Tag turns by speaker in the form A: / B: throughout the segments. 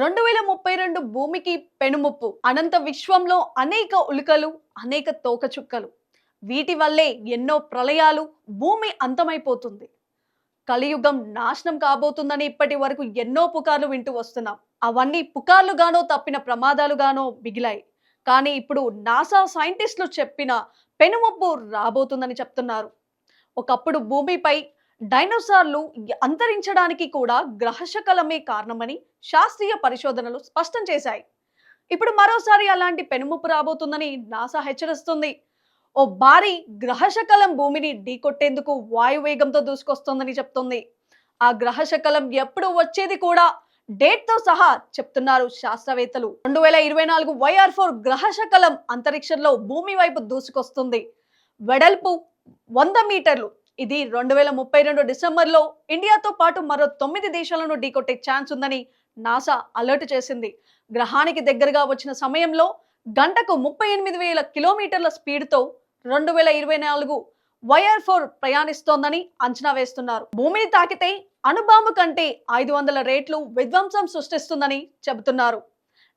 A: రెండు వేల ముప్పై రెండు భూమికి పెనుముప్పు. అనంత విశ్వంలో అనేక ఉల్కలు అనేక తోకచుక్కలు. వీటి వల్లే ఎన్నో ప్రళయాలు భూమి అంతమైపోతుంది. కలియుగం నాశనం కాబోతుందని ఇప్పటి వరకు ఎన్నో పుకార్లు వింటూ వస్తున్నాం. అవన్నీ పుకార్లుగానో తప్పిన ప్రమాదాలుగానో మిగిలాయి. కానీ ఇప్పుడు నాసా సైంటిస్టులు చెప్పిన పెనుముప్పు రాబోతుందని చెప్తున్నారు. ఒకప్పుడు భూమిపై డైనోసార్లు అంతరించడానికి కూడా గ్రహశకలమే కారణమని శాస్త్రీయ పరిశోధనలు స్పష్టం చేశాయి. ఇప్పుడు మరోసారి అలాంటి పెనుముప్పు రాబోతుందని నాసా హెచ్చరిస్తుంది. ఓ భారీ గ్రహశకలం భూమిని ఢీకొట్టేందుకు వాయువేగంతో దూసుకొస్తోందని చెప్తుంది. ఆ గ్రహశకలం ఎప్పుడు వచ్చేది కూడా డేట్తో సహా చెప్తున్నారు శాస్త్రవేత్తలు. రెండు వేల ఇరవై నాలుగు వైఆర్ ఫోర్ గ్రహశకలం అంతరిక్షంలో భూమి వైపు దూసుకొస్తుంది. వెడల్పు వంద మీటర్లు ఇది రెండు వేల ముప్పై రెండు డిసెంబర్లో ఇండియాతో పాటు మరో తొమ్మిది దేశాలను ఢీకొట్టే ఛాన్స్ ఉందని నాసా అలర్ట్ చేసింది. గ్రహానికి దగ్గరగా వచ్చిన సమయంలో గంటకు ముప్పై ఎనిమిది వేల కిలోమీటర్ల స్పీడ్తో రెండు వేల ఇరవై నాలుగు వైఆర్ ఫోర్ ప్రయాణిస్తోందని అంచనా వేస్తున్నారు. భూమిని తాకితే అణుబాంబు కంటే ఐదు వందల రేట్లు విధ్వంసం సృష్టిస్తుందని చెబుతున్నారు.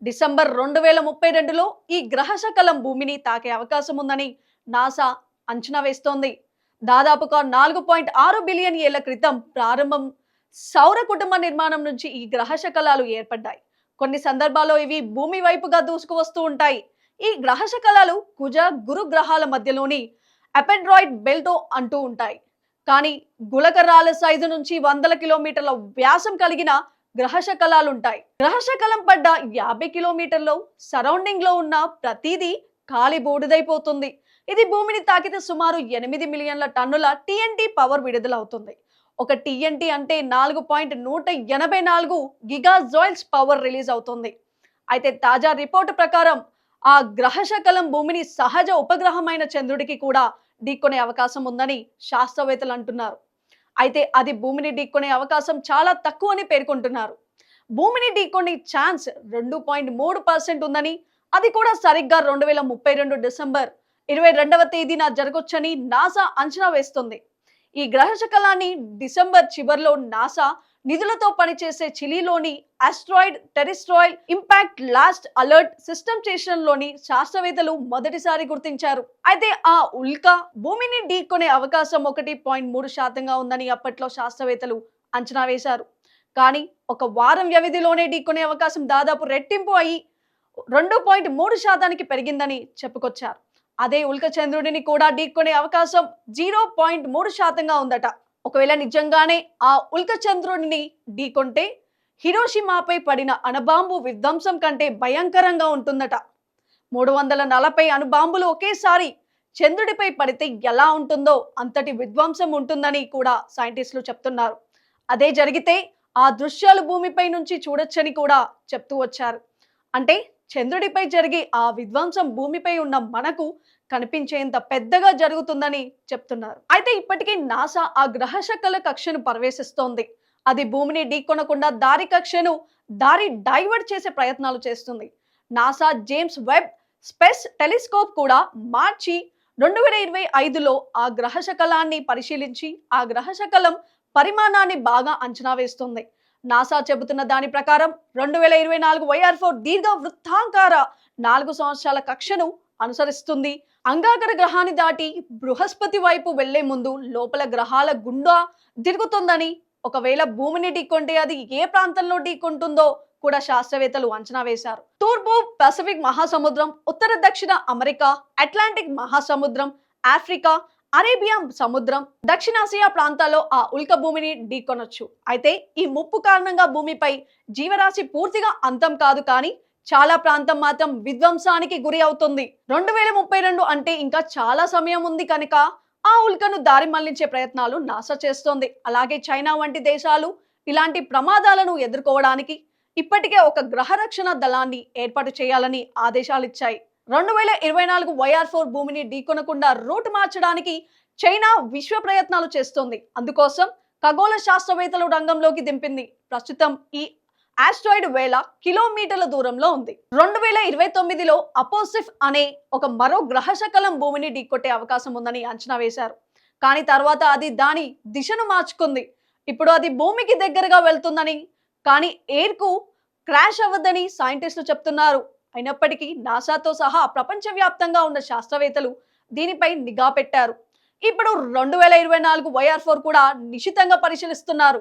A: డిసెంబర్ రెండు వేల ముప్పై రెండులో ఈ గ్రహశకలం భూమిని తాకే అవకాశం ఉందని నాసా అంచనా వేస్తోంది. దాదాపుగా నాలుగు పాయింట్ ఆరు బిలియన్ ఏళ్ళ క్రితం ప్రారంభం సౌర కుటుంబ నిర్మాణం నుంచి ఈ గ్రహశకలాలు ఏర్పడ్డాయి. కొన్ని సందర్భాల్లో ఇవి భూమి వైపుగా దూసుకు వస్తూ ఉంటాయి. ఈ గ్రహశకలాలు కుజ గురు గ్రహాల మధ్యలోని అపెండ్రాయిడ్ బెల్టో అంటూ ఉంటాయి. కానీ గులకరాల సైజు నుంచి వందల కిలోమీటర్ల వ్యాసం కలిగిన గ్రహశకలాలు ఉంటాయి గ్రహశకలం పడ్డ యాభై కిలోమీటర్లో సరౌండింగ్లో ఉన్న ప్రతిదీ కాలి బూడిదైపోతుంది ఇది భూమిని తాకితే సుమారు ఎనిమిది మిలియన్ల టన్నుల టీఎన్టీ పవర్ విడుదలవుతుంది. ఒక టీఎన్టీ అంటే నాలుగు పాయింట్ నూట ఎనభై నాలుగు గిగాజాయిల్స్ పవర్ రిలీజ్ అవుతుంది. అయితే తాజా రిపోర్టు ప్రకారం ఆ గ్రహశకలం భూమిని సహజ ఉపగ్రహమైన చంద్రుడికి కూడా ఢీకొనే అవకాశం ఉందని శాస్త్రవేత్తలు అంటున్నారు. అయితే అది భూమిని ఢీకొనే అవకాశం చాలా తక్కువ అని పేర్కొంటున్నారు. భూమిని ఢీకొనే ఛాన్స్ రెండు పాయింట్ మూడు పర్సెంట్ ఉందని అది కూడా సరిగ్గా రెండు వేల ముప్పై రెండు డిసెంబర్ ఇరవై రెండవ తేదీన జరగొచ్చని నాసా అంచనా వేస్తుంది. ఈ గ్రహశకలాన్ని డిసెంబర్ చివరిలో నాసా నిధులతో పనిచేసే చిలీలోని asteroid terrestrial impact last alert system స్టేషన్లోని శాస్త్రవేత్తలు మొదటిసారి గుర్తించారు. అయితే ఆ ఉల్క భూమిని ఢీకొనే అవకాశం ఒకటి పాయింట్ మూడు శాతంగా ఉందని అప్పట్లో శాస్త్రవేత్తలు అంచనా వేశారు. కానీ ఒక వారం వ్యవధిలోనే ఢీకొనే అవకాశం దాదాపు రెట్టింపు అయి రెండు పాయింట్ మూడు శాతానికి పెరిగిందని చెప్పుకొచ్చారు. అదే ఉల్క చంద్రుడిని కూడా ఢీకొనే అవకాశం జీరో పాయింట్ మూడు శాతంగా ఉందట. ఒకవేళ నిజంగానే ఆ ఉల్క చంద్రుడిని ఢీకొంటే హిరోషిమాపై పడిన అణబాంబు విధ్వంసం కంటే భయంకరంగా ఉంటుందట. మూడు వందల నలభై అణుబాంబులు ఒకేసారి చంద్రుడిపై పడితే ఎలా ఉంటుందో అంతటి విధ్వంసం ఉంటుందని కూడా సైంటిస్టులు చెప్తున్నారు. అదే జరిగితే ఆ దృశ్యాలు భూమిపై నుంచి చూడొచ్చని కూడా చెప్తూ వచ్చారు. అంటే చంద్రుడిపై జరిగే ఆ విధ్వంసం భూమిపై ఉన్న మనకు కనిపించేంత పెద్దగా జరుగుతుందని చెప్తున్నారు. అయితే ఇప్పటికీ నాసా ఆ గ్రహశకల కక్షను ప్రవేశిస్తోంది. అది భూమిని ఢీకొనకుండా దారి కక్షను దారి డైవర్ట్ చేసే ప్రయత్నాలు చేస్తుంది. NASA James Webb space telescope కూడా మార్చి రెండు వేల ఇరవై ఐదులో ఆ గ్రహశకలాన్ని పరిశీలించి ఆ గ్రహశకలం పరిమాణాన్ని బాగా అంచనా వేస్తుంది. నాసా చెబుతున్న దాని ప్రకారం రెండు వేల ఇరవై నాలుగు వైఆర్ ఫోర్ దీర్ఘ వృత్తాంకార నాలుగు సంవత్సరాల కక్షను అనుసరిస్తుంది. అంగాకర గ్రహాన్ని దాటి బృహస్పతి వైపు వెళ్ళే ముందు లోపల గ్రహాల గుండా తిరుగుతుందని ఒకవేళ భూమిని ఢీకొంటే అది ఏ ప్రాంతంలో ఢీకొంటుందో కూడా శాస్త్రవేత్తలు అంచనా వేశారు. తూర్పు పసిఫిక్ మహాసముద్రం ఉత్తర దక్షిణ అమెరికా అట్లాంటిక్ మహాసముద్రం ఆఫ్రికా అరేబియా సముద్రం దక్షిణాసియా ప్రాంతాల్లో ఆ ఉల్క భూమిని ఢీకొనొచ్చు. అయితే ఈ ముప్పు కారణంగా భూమిపై జీవరాశి పూర్తిగా అంతం కాదు కానీ చాలా ప్రాంతం మాత్రం విధ్వంసానికి గురి అవుతుంది. రెండు వేల ముప్పై రెండు అంటే ఇంకా చాలా సమయం ఉంది కనుక ఆ ఉల్కను దారి మళ్ళించే ప్రయత్నాలు నాసా చేస్తోంది. అలాగే చైనా వంటి దేశాలు ఇలాంటి ప్రమాదాలను ఎదుర్కోవడానికి ఇప్పటికే ఒక గ్రహ రక్షణ దళాన్ని ఏర్పాటు చేయాలని ఆదేశాలిచ్చాయి రెండు వేల ఇరవై నాలుగు వైఆర్ ఫోర్ భూమిని ఢీకొనకుండా రూట్ మార్చడానికి చైనా విశ్వ ప్రయత్నాలు చేస్తోంది. అందుకోసం ఖగోళ శాస్త్రవేత్తలు రంగంలోకి దింపింది. ప్రస్తుతం ఈ ఆస్ట్రాయిడ్ వేల కిలోమీటర్ల దూరంలో ఉంది. రెండు వేల ఇరవై తొమ్మిదిలో అపోసిఫ్ అనే ఒక మరో గ్రహశకలం భూమిని ఢీకొట్టే అవకాశం ఉందని అంచనా వేశారు. కానీ తర్వాత అది దాని దిశను మార్చుకుంది. ఇప్పుడు అది భూమికి దగ్గరగా వెళ్తుందని కానీ ఎయిర్కు క్రాష్ అవ్వద్దని సైంటిస్టులు చెప్తున్నారు. అయినప్పటికీ నాసాతో సహా ప్రపంచవ్యాప్తంగా ఉన్న శాస్త్రవేత్తలు దీనిపై నిఘా పెట్టారు. ఇప్పుడు రెండు వేల ఇరవై నాలుగు వైఆర్ ఫోర్ కూడా నిశితంగా పరిశీలిస్తున్నారు.